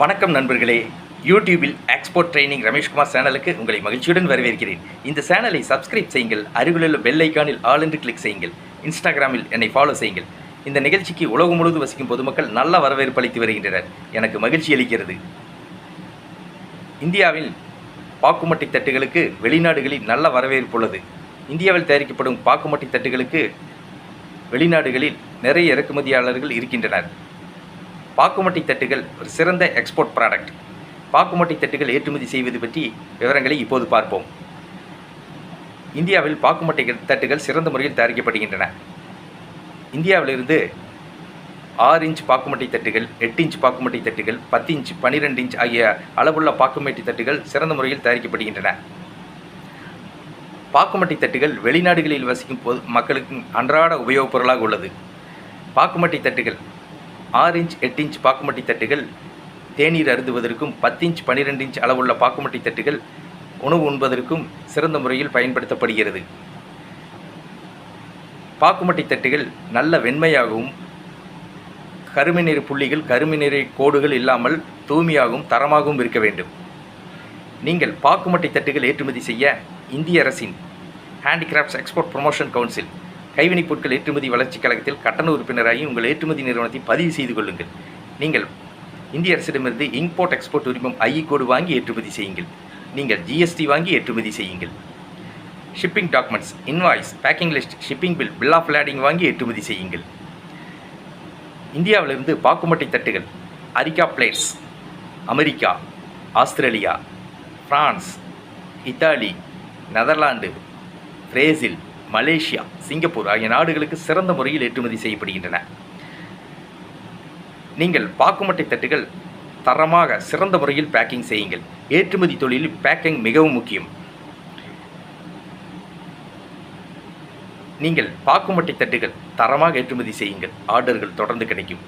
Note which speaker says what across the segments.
Speaker 1: வணக்கம் நண்பர்களே. யூடியூபில் எக்ஸ்போர்ட் ட்ரைனிங் ரமேஷ்குமார் சேனலுக்கு உங்களை மகிழ்ச்சியுடன் வரவேற்கிறேன். இந்த சேனலை சப்ஸ்கிரைப் செய்யுங்கள். அருகிலுள்ள பெல் ஐக்கானில் ஆல் என்று கிளிக் செய்யுங்கள். இன்ஸ்டாகிராமில் என்னை ஃபாலோ செய்யுங்கள். இந்த நிகழ்ச்சிக்கு உலகம் முழுவதும் வசிக்கும் பொதுமக்கள் நல்ல வரவேற்பு அளித்து வருகின்றனர். எனக்கு மகிழ்ச்சி அளிக்கிறது. இந்தியாவில் பாக்குமட்டை தட்டுகளுக்கு வெளிநாடுகளில் நல்ல வரவேற்பு உள்ளது. இந்தியாவில் தயாரிக்கப்படும் பாக்குமட்டை தட்டுகளுக்கு வெளிநாடுகளில் நிறைய இறக்குமதியாளர்கள் இருக்கின்றனர். பாக்குமட்டி தட்டுகள் ஒரு சிறந்த எக்ஸ்போர்ட் ப்ராடக்ட் பாக்குமட்டி தட்டுகள் ஏற்றுமதி செய்வது பற்றி விவரங்களை இப்போது பார்ப்போம். இந்தியாவில் பாக்குமட்டை தட்டுகள் சிறந்த முறையில் தயாரிக்கப்படுகின்றன. இந்தியாவிலிருந்து ஆறு இன்ச் பாக்குமட்டை தட்டுகள் எட்டு இன்ச் பாக்குமட்டை தட்டுகள் பத்து இன்ச் பன்னிரெண்டு இன்ச் ஆகிய அளவுள்ள பாக்குமட்டை தட்டுகள் சிறந்த முறையில் தயாரிக்கப்படுகின்றன. பாக்குமட்டை தட்டுகள் வெளிநாடுகளில் வசிக்கும் பொது மக்களுக்கு அன்றாட உபயோகப் பொருளாக உள்ளது. பாக்குமட்டை தட்டுகள் ஆறு இன்ச் எட்டு இன்ச் பாக்குமட்டி தட்டுகள் தேநீர் அருந்துவதற்கும் பத்து இன்ச் பன்னிரெண்டு இன்ச் அளவுள்ள பாக்குமட்டி தட்டுகள் உணவு உண்பதற்கும் சிறந்த முறையில் பயன்படுத்தப்படுகிறது. பாக்குமட்டி தட்டுகள் நல்ல வெண்மையாகவும் கருமை நிற புள்ளிகள் கருமை நிற கோடுகள் இல்லாமல் தூய்மையாகவும் தரமாகவும் இருக்க வேண்டும். நீங்கள் பாக்குமட்டை தட்டுகள் ஏற்றுமதி செய்ய இந்திய அரசின் ஹேண்டிகிராஃப்ட்ஸ் எக்ஸ்போர்ட் ப்ரொமோஷன் கவுன்சில் கைவினைப் பொருட்கள் ஏற்றுமதி வளர்ச்சிக் கழகத்தில் கட்டண உறுப்பினராகி உங்கள் ஏற்றுமதி நிறுவனத்தை பதிவு செய்து கொள்ளுங்கள். நீங்கள் இந்திய அரசிடமிருந்து இம்போர்ட் எக்ஸ்போர்ட் உரிமம் ஐ கோடு வாங்கி ஏற்றுமதி செய்யுங்கள். நீங்கள் ஜிஎஸ்டி வாங்கி ஏற்றுமதி செய்யுங்கள். Shipping documents invoice packing list shipping bill bill of lading வாங்கி ஏற்றுமதி செய்யுங்கள். இந்தியாவிலிருந்து பாக்குமட்டை தட்டுகள் areca plates America Australia France Italy Netherlands Brazil Malaysia Singapore ஆகிய நாடுகளுக்கு சிறந்த முறையில் ஏற்றுமதி செய்யப்படுகின்றன. நீங்கள் பாக்குமட்டை தட்டுகள் தரமாக சிறந்த முறையில் பேக்கிங் செய்யுங்கள். ஏற்றுமதி தொழிலில் பேக்கிங் மிகவும் முக்கியம். நீங்கள் பாக்குமட்டை தட்டுகள் தரமாக ஏற்றுமதி செய்யுங்கள். ஆர்டர்கள் தொடர்ந்து கிடைக்கும்.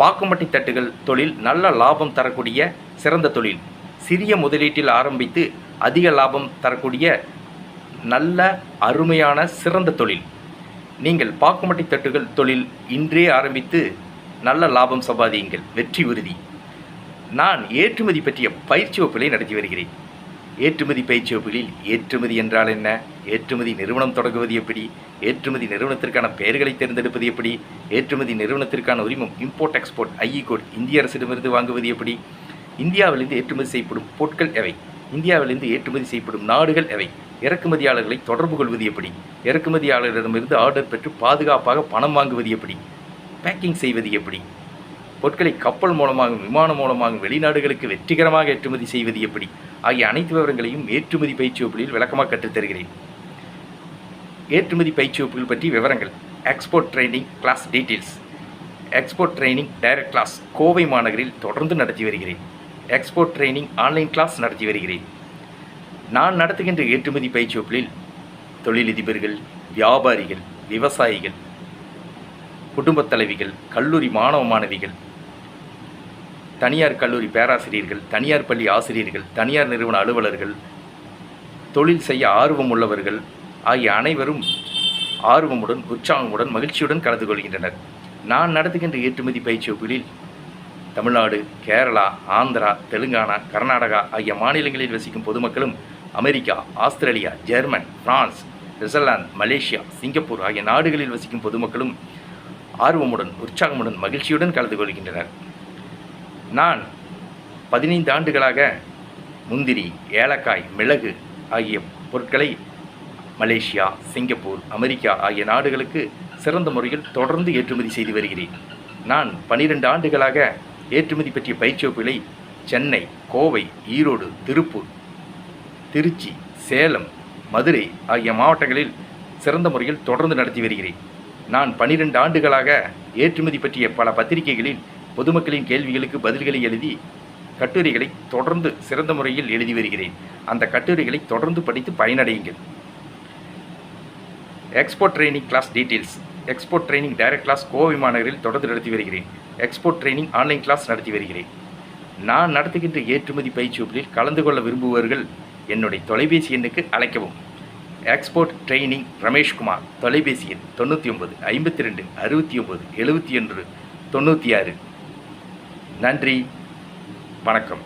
Speaker 1: பாக்குமட்டை தட்டுகள் தொழில் நல்ல லாபம் தரக்கூடிய சிறந்த தொழில். சிறிய முதலீட்டில் ஆரம்பித்து அதிக லாபம் தரக்கூடிய நல்ல அருமையான சிறந்த தொழில். நீங்கள் பாக்குமட்டை தட்டுகள் தொழில் இன்றே ஆரம்பித்து நல்ல லாபம் சம்பாதியுங்கள். வெற்றி உறுதி. நான் ஏற்றுமதி பற்றிய பயிற்சி வகுப்புகளை நடத்தி வருகிறேன். ஏற்றுமதி பயிற்சி வகுப்புகளில் ஏற்றுமதி என்றால் என்ன? ஏற்றுமதி நிறுவனம் தொடங்குவது எப்படி? ஏற்றுமதி நிறுவனத்திற்கான பெயர்களை தேர்ந்தெடுப்பது எப்படி? ஏற்றுமதி நிறுவனத்திற்கான உரிமம் இம்போர்ட் எக்ஸ்போர்ட் ஐஇ கோட் இந்திய அரசிடமிருந்து வாங்குவது எப்படி? இந்தியாவிலிருந்து ஏற்றுமதி செய்யப்படும் பொருட்கள் எவை? இந்தியாவிலிருந்து ஏற்றுமதி செய்யப்படும் நாடுகள் எவை? இறக்குமதியாளர்களை தொடர்பு கொள்வது எப்படி? இறக்குமதியாளரிடமிருந்து ஆர்டர் பெற்று பாதுகாப்பாக பணம் வாங்குவது எப்படி? பேக்கிங் செய்வது எப்படி? பொருட்களை கப்பல் மூலமாகவும் விமானம் மூலமாகவும் வெளிநாடுகளுக்கு வெற்றிகரமாக ஏற்றுமதி செய்வது எப்படி? ஆகிய அனைத்து விவரங்களையும் ஏற்றுமதி பயிற்சி வகுப்பில் விளக்கமாக கற்றுத்தருகிறேன் ஏற்றுமதி பயிற்சி வகுப்புகள் பற்றி விவரங்கள். Export training class details export training direct class Kovai மாநகரில் தொடர்ந்து நடத்தி வருகிறேன். எக்ஸ்போர்ட் ட்ரைனிங் ஆன்லைன் கிளாஸ் நடத்தி வருகிறேன். நான் நடத்துகின்ற ஏற்றுமதி பயிற்சி தொழிலதிபர்கள் வியாபாரிகள் விவசாயிகள் குடும்பத் தலைவிகள் கல்லூரி மாணவ மாணவிகள் தனியார் கல்லூரி பேராசிரியர்கள் தனியார் பள்ளி ஆசிரியர்கள் தனியார் நிறுவன அலுவலர்கள் தொழில் செய்ய ஆர்வம் உள்ளவர்கள் ஆகிய அனைவரும் ஆர்வமுடன் உற்சாகமுடன் மகிழ்ச்சியுடன் கலந்து கொள்கின்றனர். நான் நடத்துகின்ற ஏற்றுமதி பயிற்சி வகுப்புகளில் தமிழ்நாடு கேரளா ஆந்திரா தெலுங்கானா கர்நாடகா ஆகிய மாநிலங்களில் வசிக்கும் பொதுமக்களும் America Australia German France Switzerland Malaysia Singapore ஆகிய நாடுகளில் வசிக்கும் பொதுமக்களும் ஆர்வமுடன் உற்சாகமுடன் மகிழ்ச்சியுடன் கலந்து கொள்கின்றனர். நான் பதினைந்து ஆண்டுகளாக முந்திரி ஏலக்காய் மிளகு ஆகிய பொருட்களை மலேசியா சிங்கப்பூர் அமெரிக்கா ஆகிய நாடுகளுக்கு சிறந்த முறையில் தொடர்ந்து ஏற்றுமதி செய்து வருகிறேன். நான் பனிரெண்டு ஆண்டுகளாக ஏற்றுமதி பற்றிய பயிற்சி வகுப்புகளை சென்னை கோவை ஈரோடு திருப்பூர் திருச்சி சேலம் மதுரை ஆகிய மாவட்டங்களில் சிறந்த முறையில் தொடர்ந்து நடத்தி வருகிறேன். நான் பனிரெண்டு ஆண்டுகளாக ஏற்றுமதி பற்றிய பல பத்திரிகைகளில் பொதுமக்களின் கேள்விகளுக்கு பதில்களை எழுதி கட்டுரைகளை தொடர்ந்து சிறந்த முறையில் எழுதி வருகிறேன். அந்த கட்டுரைகளை தொடர்ந்து படித்து பயனடையுங்கள். Export training class details export training direct class Kovai மாநகரில் தொடர்ந்து நடத்தி வருகிறேன். எக்ஸ்போர்ட் ட்ரைனிங் ஆன்லைன் கிளாஸ் நடத்தி வருகிறேன். நான் நடத்துகின்ற ஏற்றுமதி பயிற்சி வகுப்பில் கலந்து கொள்ள விரும்புபவர்கள் என்னுடைய தொலைபேசி எண்ணுக்கு அழைக்கவும். எக்ஸ்போர்ட் ட்ரைனிங் ரமேஷ்குமார் தொலைபேசி எண் தொண்ணூற்றி ஒன்பது ஐம்பத்தி ரெண்டு அறுபத்தி ஒம்பது எழுபத்தி ஒன்று தொண்ணூற்றி ஆறு. நன்றி வணக்கம்.